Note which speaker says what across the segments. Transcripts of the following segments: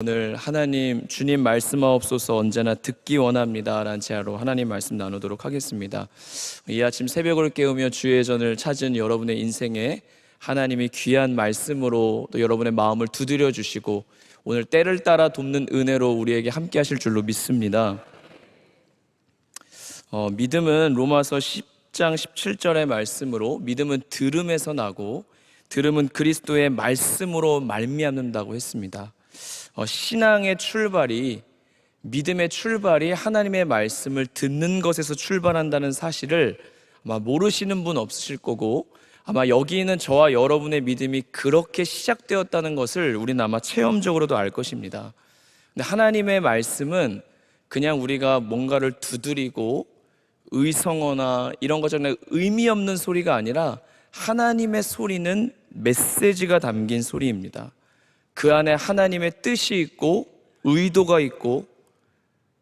Speaker 1: 오늘 하나님 주님 말씀하옵소서 언제나 듣기 원합니다라는 제하로 하나님 말씀 나누도록 하겠습니다. 이 아침 새벽을 깨우며 주의 전을 찾은 여러분의 인생에 하나님이 귀한 말씀으로 또 여러분의 마음을 두드려 주시고 오늘 때를 따라 돕는 은혜로 우리에게 함께 하실 줄로 믿습니다. 어, 믿음은 로마서 10장 17절의 말씀으로 믿음은 들음에서 나고 들음은 그리스도의 말씀으로 말미암는다고 했습니다. 어, 신앙의 출발이 믿음의 출발이 하나님의 말씀을 듣는 것에서 출발한다는 사실을 아마 모르시는 분 없으실 거고 아마 여기 있는 저와 여러분의 믿음이 그렇게 시작되었다는 것을 우리는 아마 체험적으로도 알 것입니다. 근데 하나님의 말씀은 그냥 우리가 뭔가를 두드리고 의성어나 이런 것처럼 의미 없는 소리가 아니라 하나님의 소리는 메시지가 담긴 소리입니다. 그 안에 하나님의 뜻이 있고 의도가 있고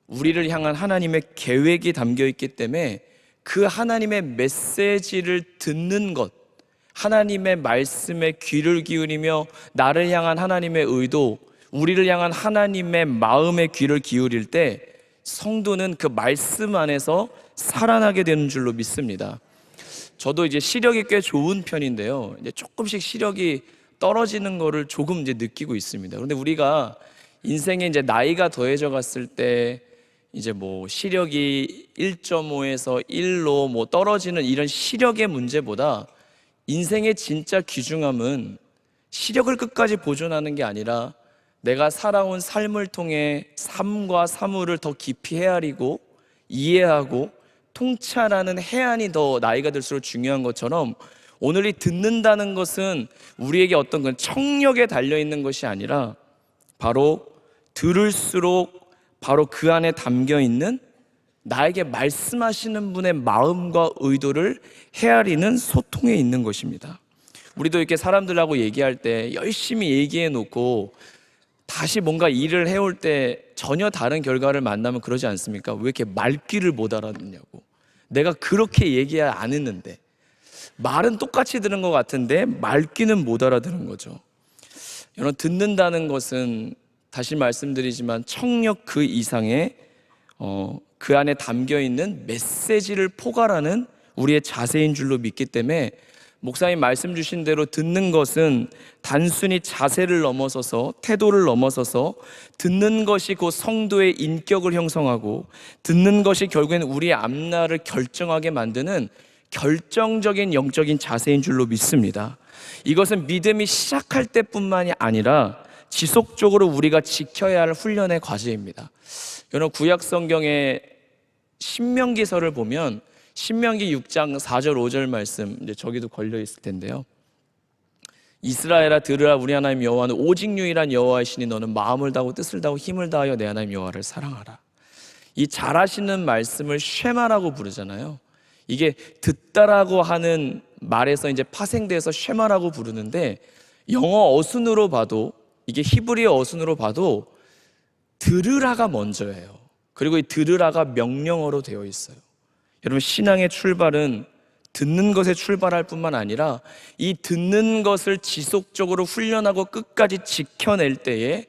Speaker 1: 우리를 향한 하나님의 계획이 담겨 있기 때문에 그 하나님의 메시지를 듣는 것, 하나님의 말씀에 귀를 기울이며 나를 향한 하나님의 의도, 우리를 향한 하나님의 마음의 귀를 기울일 때 성도는 그 말씀 안에서 살아나게 되는 줄로 믿습니다. 저도 이제 시력이 꽤 좋은 편인데요. 이제 조금씩 시력이 떨어지는 거를 조금 이제 느끼고 있습니다. 그런데 우리가 인생에 이제 나이가 더해져 갔을 때 이제 뭐 시력이 1.5에서 1로 뭐 떨어지는 이런 시력의 문제보다 인생의 진짜 귀중함은 시력을 끝까지 보존하는 게 아니라 내가 살아온 삶을 통해 삶과 사물을 더 깊이 헤아리고 이해하고 통찰하는 해안이 더 나이가 들수록 중요한 것처럼 오늘 이 듣는다는 것은 우리에게 어떤 그 청력에 달려 있는 것이 아니라 바로 들을수록 바로 그 안에 담겨 있는 나에게 말씀하시는 분의 마음과 의도를 헤아리는 소통에 있는 것입니다. 우리도 이렇게 사람들하고 얘기할 때 열심히 얘기해 놓고 다시 뭔가 일을 해올 때 전혀 다른 결과를 만나면 그러지 않습니까? 왜 이렇게 말귀를 못 알아듣냐고. 내가 그렇게 얘기 안 했는데. 말은 똑같이 들은 것 같은데 말귀는 못 알아들은 거죠. 여러분, 듣는다는 것은 다시 말씀드리지만 청력 그 이상의 어, 그 안에 담겨 있는 메시지를 포괄하는 우리의 자세인 줄로 믿기 때문에 목사님 말씀 주신 대로 듣는 것은 단순히 자세를 넘어서서 태도를 넘어서서 듣는 것이 그 성도의 인격을 형성하고 듣는 것이 결국엔 우리의 앞날을 결정하게 만드는 결정적인 영적인 자세인 줄로 믿습니다. 이것은 믿음이 시작할 때뿐만이 아니라 지속적으로 우리가 지켜야 할 훈련의 과제입니다. 여러분 구약 성경의 신명기서를 보면 신명기 6장 4절 5절 말씀 이제 저기도 걸려 있을 텐데요. 이스라엘아 들으라 우리 하나님 여호와는 오직 유일한 여호와이시니 너는 마음을 다하고 뜻을 다하고 힘을 다하여 내 하나님 여호와를 사랑하라. 이 잘하시는 말씀을 쉐마라고 부르잖아요. 이게 듣다라고 하는 말에서 이제 파생돼서 쉐마라고 부르는데 영어 어순으로 봐도 이게 히브리어 어순으로 봐도 들으라가 먼저예요. 그리고 이 들으라가 명령어로 되어 있어요. 여러분 신앙의 출발은 듣는 것에 출발할 뿐만 아니라 이 듣는 것을 지속적으로 훈련하고 끝까지 지켜낼 때에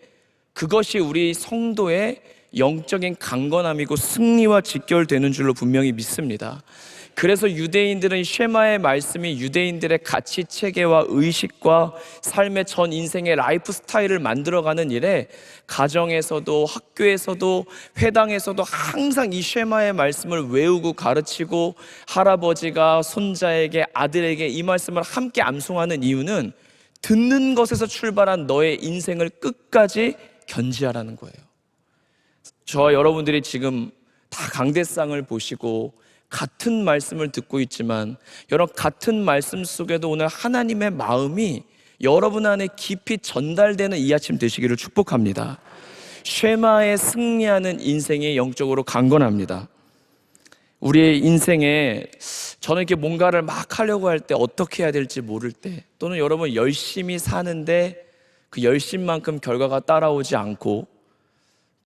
Speaker 1: 그것이 우리 성도의 영적인 강건함이고 승리와 직결되는 줄로 분명히 믿습니다. 그래서 유대인들은 쉐마의 말씀이 유대인들의 가치 체계와 의식과 삶의 전 인생의 라이프 스타일을 만들어가는 일에 가정에서도 학교에서도 회당에서도 항상 이 쉐마의 말씀을 외우고 가르치고 할아버지가 손자에게 아들에게 이 말씀을 함께 암송하는 이유는 듣는 것에서 출발한 너의 인생을 끝까지 견지하라는 거예요. 저와 여러분들이 지금 다 강대상을 보시고 같은 말씀을 듣고 있지만 여러분 같은 말씀 속에도 오늘 하나님의 마음이 여러분 안에 깊이 전달되는 이 아침 되시기를 축복합니다. 쉐마에 승리하는 인생이 영적으로 강건합니다. 우리의 인생에 저는 이렇게 뭔가를 막 하려고 할 때 어떻게 해야 될지 모를 때 또는 여러분 열심히 사는데 그 열심만큼 결과가 따라오지 않고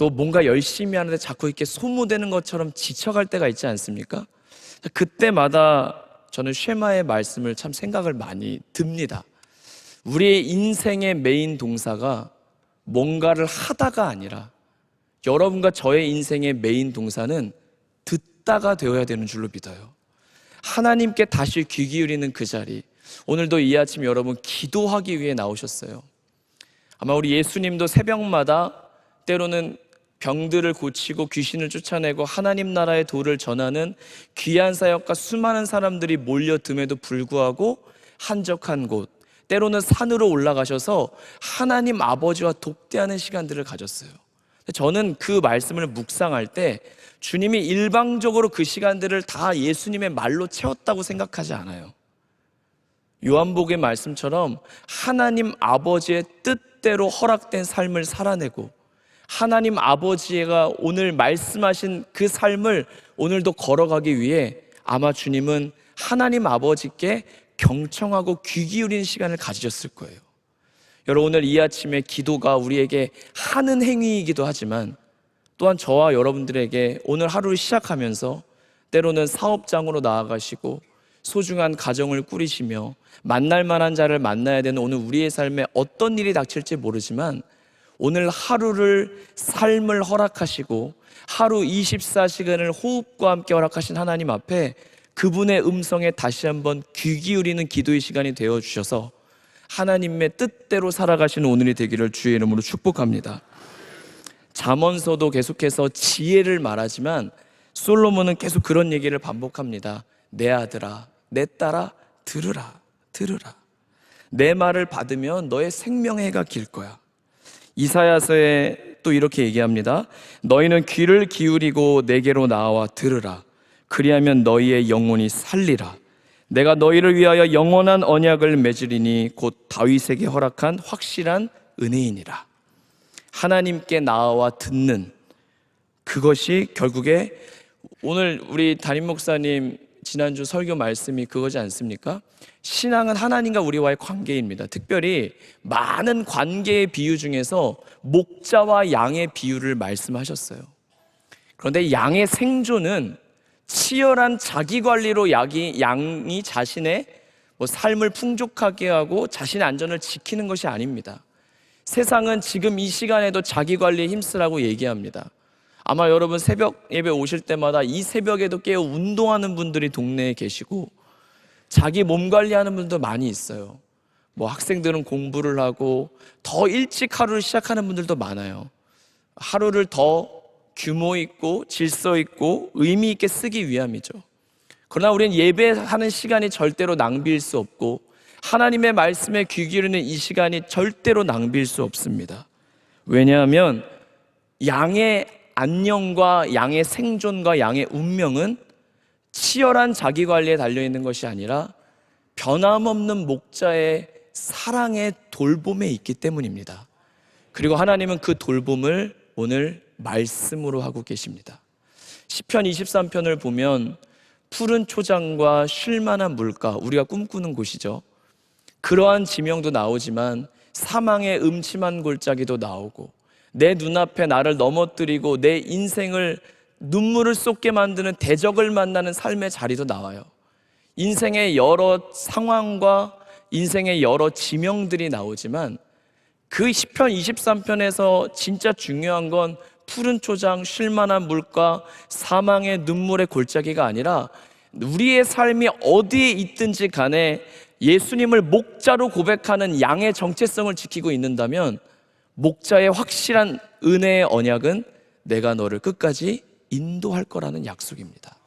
Speaker 1: 또 뭔가 열심히 하는데 자꾸 이렇게 소모되는 것처럼 지쳐갈 때가 있지 않습니까? 그때마다 저는 쉐마의 말씀을 참 생각을 많이 듭니다. 우리의 인생의 메인 동사가 뭔가를 하다가 아니라 여러분과 저의 인생의 메인 동사는 듣다가 되어야 되는 줄로 믿어요. 하나님께 다시 귀 기울이는 그 자리. 오늘도 이 아침 여러분 기도하기 위해 나오셨어요. 아마 우리 예수님도 새벽마다 때로는 병들을 고치고 귀신을 쫓아내고 하나님 나라의 도를 전하는 귀한 사역과 수많은 사람들이 몰려듦에도 불구하고 한적한 곳, 때로는 산으로 올라가셔서 하나님 아버지와 독대하는 시간들을 가졌어요. 저는 그 말씀을 묵상할 때 주님이 일방적으로 그 시간들을 다 예수님의 말로 채웠다고 생각하지 않아요. 요한복의 말씀처럼 하나님 아버지의 뜻대로 허락된 삶을 살아내고 하나님 아버지가 오늘 말씀하신 그 삶을 오늘도 걸어가기 위해 아마 주님은 하나님 아버지께 경청하고 귀 기울이는 시간을 가지셨을 거예요. 여러분 오늘 이 아침에 기도가 우리에게 하는 행위이기도 하지만 또한 저와 여러분들에게 오늘 하루를 시작하면서 때로는 사업장으로 나아가시고 소중한 가정을 꾸리시며 만날 만한 자를 만나야 되는 오늘 우리의 삶에 어떤 일이 닥칠지 모르지만 오늘 하루를 삶을 허락하시고 하루 24시간을 호흡과 함께 허락하신 하나님 앞에 그분의 음성에 다시 한번 귀 기울이는 기도의 시간이 되어 주셔서 하나님의 뜻대로 살아가시는 오늘이 되기를 주의 이름으로 축복합니다. 잠언서도 계속해서 지혜를 말하지만 솔로몬은 계속 그런 얘기를 반복합니다. 내 아들아, 내 딸아, 들으라, 들으라. 내 말을 받으면 너의 생명의 해가 길 거야. 이사야서에 또 이렇게 얘기합니다. 너희는 귀를 기울이고 내게로 나와 들으라. 그리하면 너희의 영혼이 살리라. 내가 너희를 위하여 영원한 언약을 맺으리니 곧 다윗에게 허락한 확실한 은혜이니라. 하나님께 나와 듣는 그것이 결국에 오늘 우리 담임 목사님 지난주 설교 말씀이 그거지 않습니까? 신앙은 하나님과 우리와의 관계입니다. 특별히 많은 관계의 비유 중에서 목자와 양의 비유를 말씀하셨어요. 그런데 양의 생존은 치열한 자기 관리로 약이, 양이 자신의 뭐 삶을 풍족하게 하고 자신의 안전을 지키는 것이 아닙니다. 세상은 지금 이 시간에도 자기 관리에 힘쓰라고 얘기합니다. 아마 여러분 새벽 예배 오실 때마다 이 새벽에도 깨어 운동하는 분들이 동네에 계시고 자기 몸 관리하는 분도 많이 있어요. 뭐 학생들은 공부를 하고 더 일찍 하루를 시작하는 분들도 많아요. 하루를 더 규모 있고 질서 있고 의미 있게 쓰기 위함이죠. 그러나 우리는 예배하는 시간이 절대로 낭비일 수 없고 하나님의 말씀에 귀 기울이는 이 시간이 절대로 낭비일 수 없습니다. 왜냐하면 양의 안녕과 양의 생존과 양의 운명은 치열한 자기 관리에 달려 있는 것이 아니라 변함없는 목자의 사랑의 돌봄에 있기 때문입니다. 그리고 하나님은 그 돌봄을 오늘 말씀으로 하고 계십니다. 시편 23편을 보면 푸른 초장과 쉴만한 물가 우리가 꿈꾸는 곳이죠. 그러한 지명도 나오지만 사망의 음침한 골짜기도 나오고 내 눈앞에 나를 넘어뜨리고 내 인생을 눈물을 쏟게 만드는 대적을 만나는 삶의 자리도 나와요. 인생의 여러 상황과 인생의 여러 지명들이 나오지만 그 시편 23편에서 진짜 중요한 건 푸른 초장, 쉴만한 물과 사망의 눈물의 골짜기가 아니라 우리의 삶이 어디에 있든지 간에 예수님을 목자로 고백하는 양의 정체성을 지키고 있는다면 목자의 확실한 은혜의 언약은 내가 너를 끝까지 인도할 거라는 약속입니다.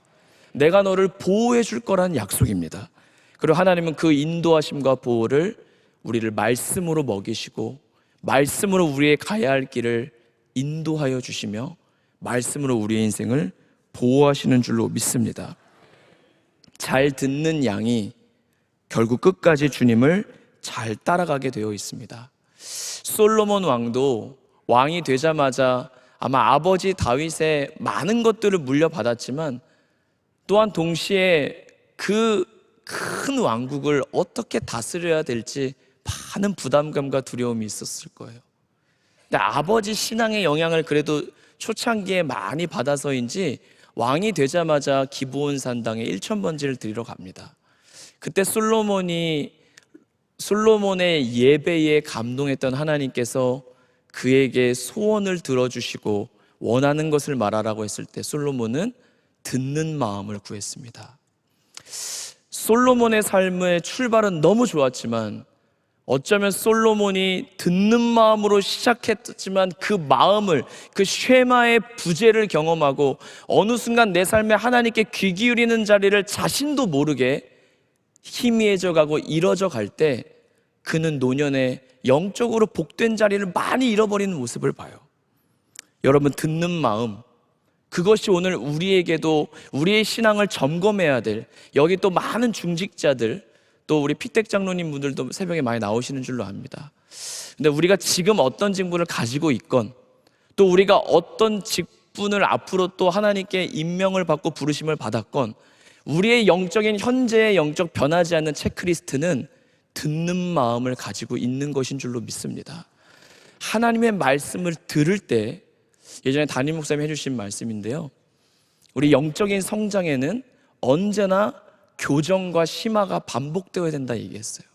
Speaker 1: 내가 너를 보호해 줄 거라는 약속입니다. 그리고 하나님은 그 인도하심과 보호를 우리를 말씀으로 먹이시고 말씀으로 우리의 가야 할 길을 인도하여 주시며 말씀으로 우리의 인생을 보호하시는 줄로 믿습니다. 잘 듣는 양이 결국 끝까지 주님을 잘 따라가게 되어 있습니다. 솔로몬 왕도 왕이 되자마자 아마 아버지 다윗의 많은 것들을 물려받았지만 또한 동시에 그 큰 왕국을 어떻게 다스려야 될지 많은 부담감과 두려움이 있었을 거예요. 근데 아버지 신앙의 영향을 그래도 초창기에 많이 받아서인지 왕이 되자마자 기브온 산당에 1천 번제를 드리러 갑니다. 그때 솔로몬이 솔로몬의 예배에 감동했던 하나님께서 그에게 소원을 들어주시고 원하는 것을 말하라고 했을 때 솔로몬은 듣는 마음을 구했습니다. 솔로몬의 삶의 출발은 너무 좋았지만 어쩌면 솔로몬이 듣는 마음으로 시작했지만 그 마음을 그 쉐마의 부재를 경험하고 어느 순간 내 삶에 하나님께 귀 기울이는 자리를 자신도 모르게 희미해져 가고 이뤄져 갈 때 그는 노년에 영적으로 복된 자리를 많이 잃어버리는 모습을 봐요. 여러분 듣는 마음 그것이 오늘 우리에게도 우리의 신앙을 점검해야 될 여기 또 많은 중직자들 또 우리 피택 장로님 분들도 새벽에 많이 나오시는 줄로 압니다. 근데 우리가 지금 어떤 직분을 가지고 있건 또 우리가 어떤 직분을 앞으로 또 하나님께 임명을 받고 부르심을 받았건 우리의 영적인 현재의 영적 변하지 않는 체크리스트는 듣는 마음을 가지고 있는 것인 줄로 믿습니다. 하나님의 말씀을 들을 때 예전에 담임 목사님이 해주신 말씀인데요. 우리 영적인 성장에는 언제나 교정과 심화가 반복되어야 된다 얘기했어요.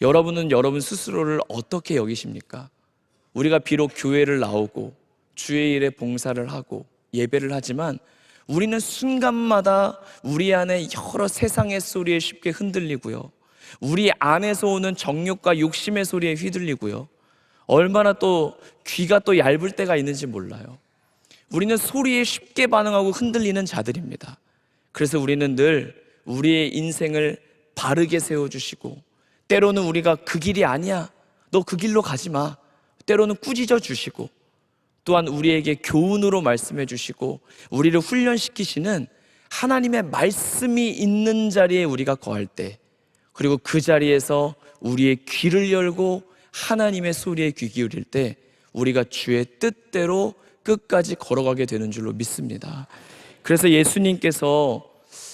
Speaker 1: 여러분은 여러분 스스로를 어떻게 여기십니까? 우리가 비록 교회를 나오고 주의 일에 봉사를 하고 예배를 하지만 우리는 순간마다 우리 안에 여러 세상의 소리에 쉽게 흔들리고요. 우리 안에서 오는 정욕과 욕심의 소리에 휘둘리고요. 얼마나 또 귀가 또 얇을 때가 있는지 몰라요. 우리는 소리에 쉽게 반응하고 흔들리는 자들입니다. 그래서 우리는 늘 우리의 인생을 바르게 세워주시고, 때로는 우리가 그 길이 아니야. 너 그 길로 가지 마. 때로는 꾸짖어 주시고, 또한 우리에게 교훈으로 말씀해 주시고, 우리를 훈련시키시는 하나님의 말씀이 있는 자리에 우리가 거할 때, 그리고 그 자리에서 우리의 귀를 열고 하나님의 소리에 귀 기울일 때 우리가 주의 뜻대로 끝까지 걸어가게 되는 줄로 믿습니다. 그래서 예수님께서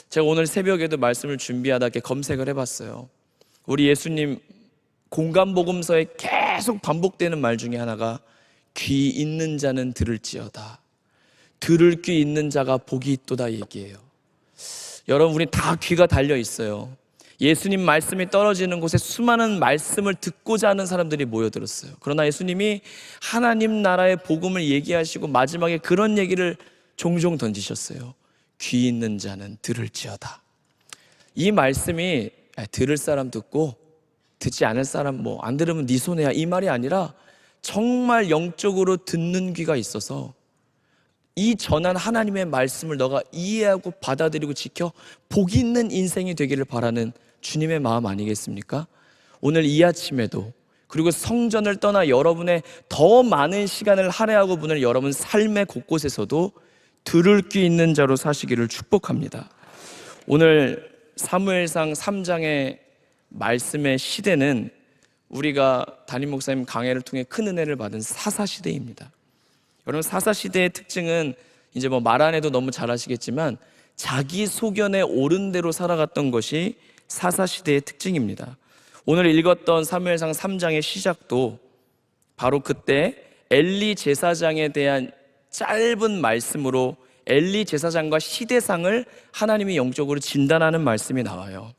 Speaker 1: 제가 오늘 새벽에도 말씀을 준비하다 이렇게 검색을 해봤어요. 우리 예수님 공간 복음서에 계속 반복되는 말 중에 하나가 귀 있는 자는 들을지어다. 들을 귀 있는 자가 복이 있도다 얘기예요. 여러분 우리 다 귀가 달려 있어요. 예수님 말씀이 떨어지는 곳에 수많은 말씀을 듣고자 하는 사람들이 모여들었어요. 그러나 예수님이 하나님 나라의 복음을 얘기하시고 마지막에 그런 얘기를 종종 던지셨어요. 귀 있는 자는 들을지어다. 이 말씀이 야, 들을 사람 듣고 듣지 않을 사람 뭐 안 들으면 네 손해야 이 말이 아니라 정말 영적으로 듣는 귀가 있어서 이 전한 하나님의 말씀을 너가 이해하고 받아들이고 지켜 복 있는 인생이 되기를 바라는 주님의 마음 아니겠습니까? 오늘 이 아침에도 그리고 성전을 떠나 여러분의 더 많은 시간을 할애하고 보낼 여러분 삶의 곳곳에서도 들을 귀 있는 자로 사시기를 축복합니다. 오늘 사무엘상 3장의 말씀의 시대는 우리가 담임 목사님 강해를 통해 큰 은혜를 받은 사사 시대입니다. 여러분 사사 시대의 특징은 이제 뭐 말 안 해도 너무 잘 아시겠지만 자기 소견에 옳은 대로 살아갔던 것이 사사 시대의 특징입니다. 오늘 읽었던 사무엘상 3장의 시작도 바로 그때 엘리 제사장에 대한 짧은 말씀으로 엘리 제사장과 시대상을 하나님이 영적으로 진단하는 말씀이 나와요.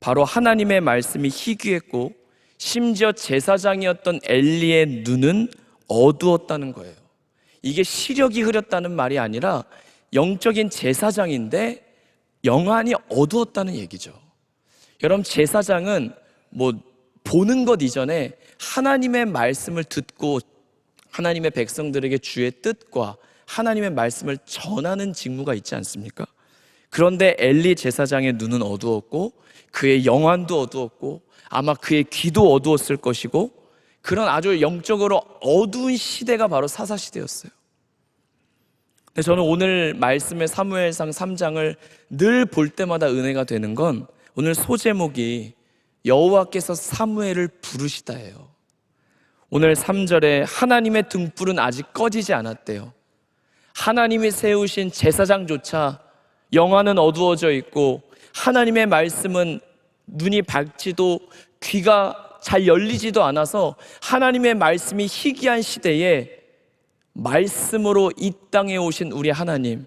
Speaker 1: 바로 하나님의 말씀이 희귀했고 심지어 제사장이었던 엘리의 눈은 어두웠다는 거예요. 이게 시력이 흐렸다는 말이 아니라 영적인 제사장인데 영안이 어두웠다는 얘기죠. 여러분 제사장은 뭐 보는 것 이전에 하나님의 말씀을 듣고 하나님의 백성들에게 주의 뜻과 하나님의 말씀을 전하는 직무가 있지 않습니까? 그런데 엘리 제사장의 눈은 어두웠고 그의 영안도 어두웠고 아마 그의 귀도 어두웠을 것이고 그런 아주 영적으로 어두운 시대가 바로 사사 시대였어요. 근데 저는 오늘 말씀의 사무엘상 3장을 늘 볼 때마다 은혜가 되는 건 오늘 소제목이 여호와께서 사무엘을 부르시다예요. 오늘 3절에 하나님의 등불은 아직 꺼지지 않았대요. 하나님이 세우신 제사장조차 영화는 어두워져 있고 하나님의 말씀은 눈이 밝지도 귀가 잘 열리지도 않아서 하나님의 말씀이 희귀한 시대에 말씀으로 이 땅에 오신 우리 하나님,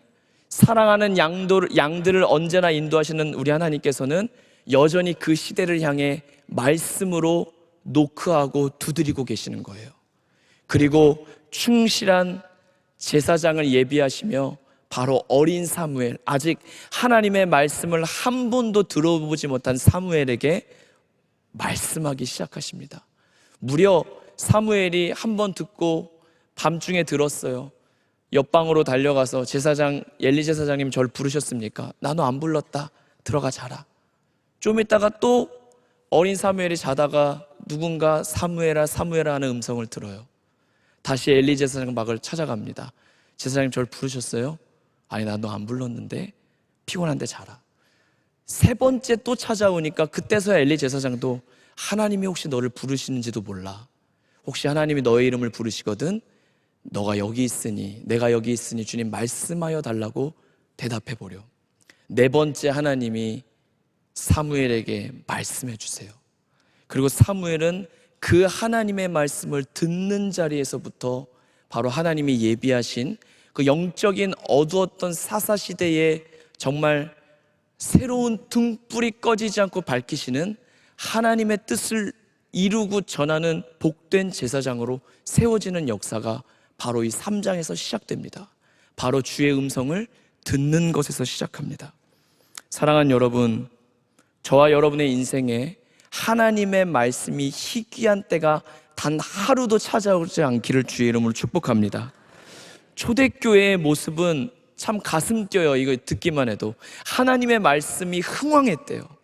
Speaker 1: 사랑하는 양들, 양들을 언제나 인도하시는 우리 하나님께서는 여전히 그 시대를 향해 말씀으로 노크하고 두드리고 계시는 거예요. 그리고 충실한 제사장을 예비하시며 바로 어린 사무엘, 아직 하나님의 말씀을 한 번도 들어보지 못한 사무엘에게 말씀하기 시작하십니다. 무려 사무엘이 한 번 듣고 밤중에 들었어요. 옆방으로 달려가서 제사장 엘리 제사장님 절 부르셨습니까? 나도 안 불렀다. 들어가 자라. 좀 있다가 또 어린 사무엘이 자다가 누군가 사무엘아 사무엘아 하는 음성을 들어요. 다시 엘리 제사장 막을 찾아갑니다. 제사장님 절 부르셨어요? 아니 나 너 안 불렀는데 피곤한데 자라. 세 번째 또 찾아오니까 그때서야 엘리 제사장도 하나님이 혹시 너를 부르시는지도 몰라. 혹시 하나님이 너의 이름을 부르시거든 너가 여기 있으니 내가 여기 있으니 주님 말씀하여 달라고 대답해 보려. 네 번째 하나님이 사무엘에게 말씀해 주세요. 그리고 사무엘은 그 하나님의 말씀을 듣는 자리에서부터 바로 하나님이 예비하신 그 영적인 어두웠던 사사 시대에 정말 새로운 등불이 꺼지지 않고 밝히시는 하나님의 뜻을 이루고 전하는 복된 제사장으로 세워지는 역사가 바로 이 3장에서 시작됩니다. 바로 주의 음성을 듣는 것에서 시작합니다. 사랑하는 여러분, 저와 여러분의 인생에 하나님의 말씀이 희귀한 때가 단 하루도 찾아오지 않기를 주의 이름으로 축복합니다. 초대교회의 모습은 참 가슴 뛰어요. 이거 듣기만 해도. 하나님의 말씀이 흥왕했대요.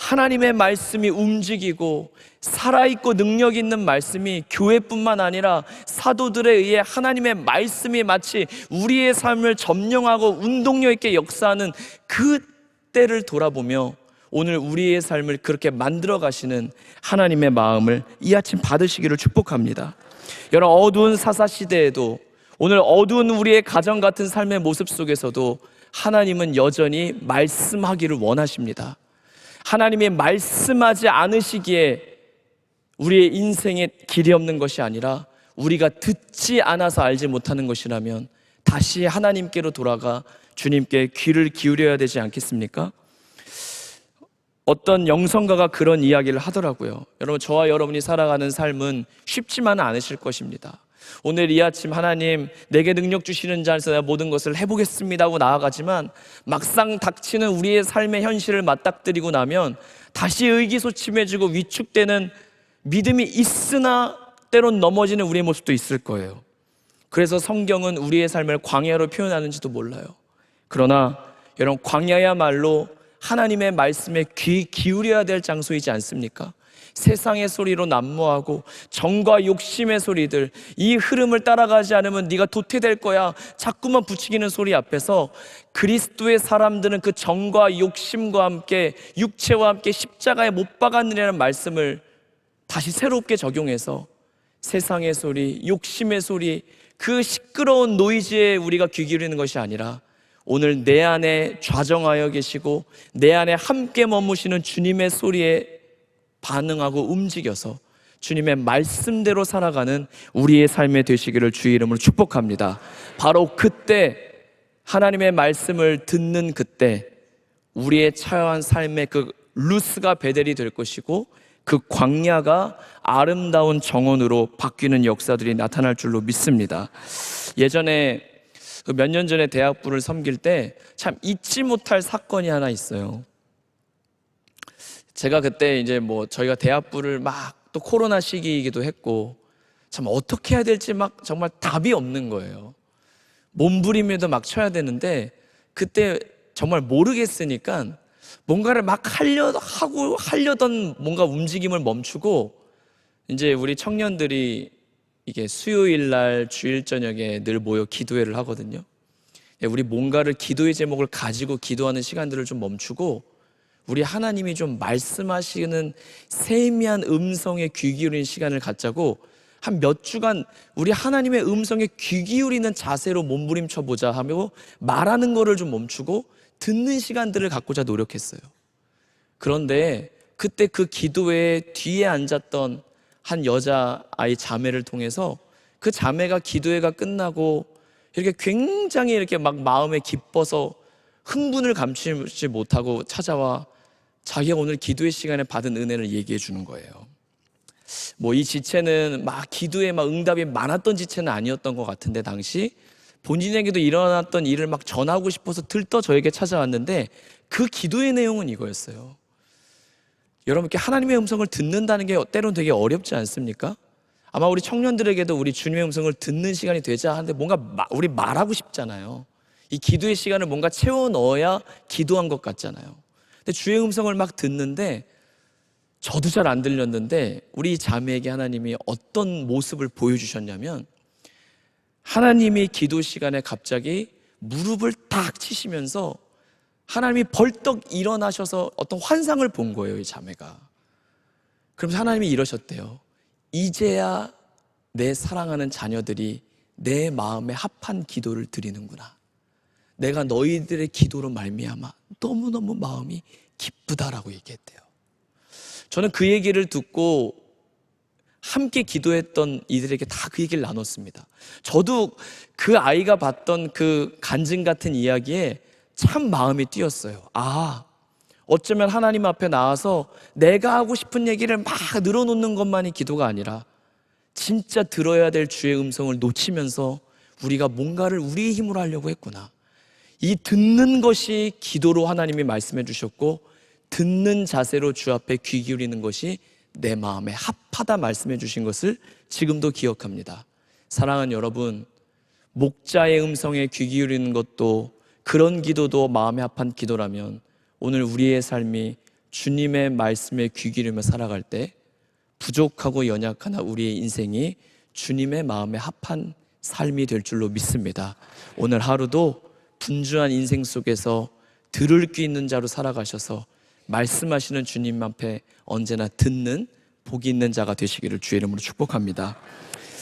Speaker 1: 하나님의 말씀이 움직이고 살아있고 능력 있는 말씀이 교회뿐만 아니라 사도들에 의해 하나님의 말씀이 마치 우리의 삶을 점령하고 운동력 있게 역사하는 그 때를 돌아보며 오늘 우리의 삶을 그렇게 만들어 가시는 하나님의 마음을 이 아침 받으시기를 축복합니다. 여러분 어두운 사사 시대에도 오늘 어두운 우리의 가정 같은 삶의 모습 속에서도 하나님은 여전히 말씀하기를 원하십니다. 하나님이 말씀하지 않으시기에 우리의 인생에 길이 없는 것이 아니라 우리가 듣지 않아서 알지 못하는 것이라면 다시 하나님께로 돌아가 주님께 귀를 기울여야 되지 않겠습니까? 어떤 영성가가 그런 이야기를 하더라고요. 여러분, 저와 여러분이 살아가는 삶은 쉽지만은 않으실 것입니다. 오늘 이 아침 하나님 내게 능력 주시는 자에서 내가 모든 것을 해보겠습니다 하고 나아가지만 막상 닥치는 우리의 삶의 현실을 맞닥뜨리고 나면 다시 의기소침해지고 위축되는 믿음이 있으나 때론 넘어지는 우리의 모습도 있을 거예요. 그래서 성경은 우리의 삶을 광야로 표현하는지도 몰라요. 그러나 여러분 광야야말로 하나님의 말씀에 귀 기울여야 될 장소이지 않습니까? 세상의 소리로 난무하고 정과 욕심의 소리들 이 흐름을 따라가지 않으면 네가 도태될 거야. 자꾸만 부추기는 소리 앞에서 그리스도의 사람들은 그 정과 욕심과 함께 육체와 함께 십자가에 못 박았느냐는 말씀을 다시 새롭게 적용해서 세상의 소리 욕심의 소리 그 시끄러운 노이즈에 우리가 귀 기울이는 것이 아니라 오늘 내 안에 좌정하여 계시고 내 안에 함께 머무시는 주님의 소리에 반응하고 움직여서 주님의 말씀대로 살아가는 우리의 삶에 되시기를 주의 이름으로 축복합니다. 바로 그때 하나님의 말씀을 듣는 그때 우리의 처한 삶의 그 루스가 베델이 될 것이고 그 광야가 아름다운 정원으로 바뀌는 역사들이 나타날 줄로 믿습니다. 예전에 그몇년 전에 대학부를 섬길 때 참 잊지 못할 사건이 하나 있어요. 제가 그때 이제 뭐 저희가 대학부를 막 또 코로나 시기이기도 했고 참 어떻게 해야 될지 막 정말 답이 없는 거예요. 몸부림에도 막 쳐야 되는데 그때 정말 모르겠으니까 뭔가를 막 하려 하고 하려던 뭔가 움직임을 멈추고 이제 우리 청년들이 이게 수요일 날 주일 저녁에 늘 모여 기도회를 하거든요. 예, 우리 뭔가를 기도의 제목을 가지고 기도하는 시간들을 좀 멈추고 우리 하나님이 좀 말씀하시는 세미한 음성에 귀 기울이는 시간을 갖자고 한 몇 주간 우리 하나님의 음성에 귀 기울이는 자세로 몸부림쳐 보자 하며 말하는 거를 좀 멈추고 듣는 시간들을 갖고자 노력했어요. 그런데 그때 그 기도회 뒤에 앉았던 한 여자 아이 자매를 통해서 그 자매가 기도회가 끝나고 이렇게 굉장히 이렇게 막 마음에 기뻐서 흥분을 감추지 못하고 찾아와 자기가 오늘 기도의 시간에 받은 은혜를 얘기해 주는 거예요. 뭐 이 지체는 막 기도에 막 응답이 많았던 지체는 아니었던 것 같은데 당시 본인에게도 일어났던 일을 막 전하고 싶어서 들떠 저에게 찾아왔는데 그 기도의 내용은 이거였어요. 여러분께 하나님의 음성을 듣는다는 게 때로는 되게 어렵지 않습니까? 아마 우리 청년들에게도 우리 주님의 음성을 듣는 시간이 되자 하는데 뭔가 마- 우리 말하고 싶잖아요. 이 기도의 시간을 뭔가 채워 넣어야 기도한 것 같잖아요. 근데 주의 음성을 막 듣는데 저도 잘 안 들렸는데 우리 자매에게 하나님이 어떤 모습을 보여주셨냐면 하나님이 기도 시간에 갑자기 무릎을 딱 치시면서 하나님이 벌떡 일어나셔서 어떤 환상을 본 거예요, 이 자매가. 그러면서 하나님이 이러셨대요. 이제야 내 사랑하는 자녀들이 내 마음에 합한 기도를 드리는구나. 내가 너희들의 기도로 말미암아 너무너무 마음이 기쁘다라고 얘기했대요. 저는 그 얘기를 듣고 함께 기도했던 이들에게 다 그 얘기를 나눴습니다. 저도 그 아이가 봤던 그 간증 같은 이야기에 참 마음이 뛰었어요. 아, 어쩌면 하나님 앞에 나와서 내가 하고 싶은 얘기를 막 늘어놓는 것만이 기도가 아니라 진짜 들어야 될 주의 음성을 놓치면서 우리가 뭔가를 우리의 힘으로 하려고 했구나. 이 듣는 것이 기도로 하나님이 말씀해 주셨고 듣는 자세로 주 앞에 귀 기울이는 것이 내 마음에 합하다 말씀해 주신 것을 지금도 기억합니다. 사랑하는 여러분, 목자의 음성에 귀 기울이는 것도 그런 기도도 마음에 합한 기도라면 오늘 우리의 삶이 주님의 말씀에 귀 기울이며 살아갈 때 부족하고 연약하나 우리의 인생이 주님의 마음에 합한 삶이 될 줄로 믿습니다. 오늘 하루도 분주한 인생 속에서 들을 귀 있는 자로 살아가셔서 말씀하시는 주님 앞에 언제나 듣는 복이 있는 자가 되시기를 주의 이름으로 축복합니다.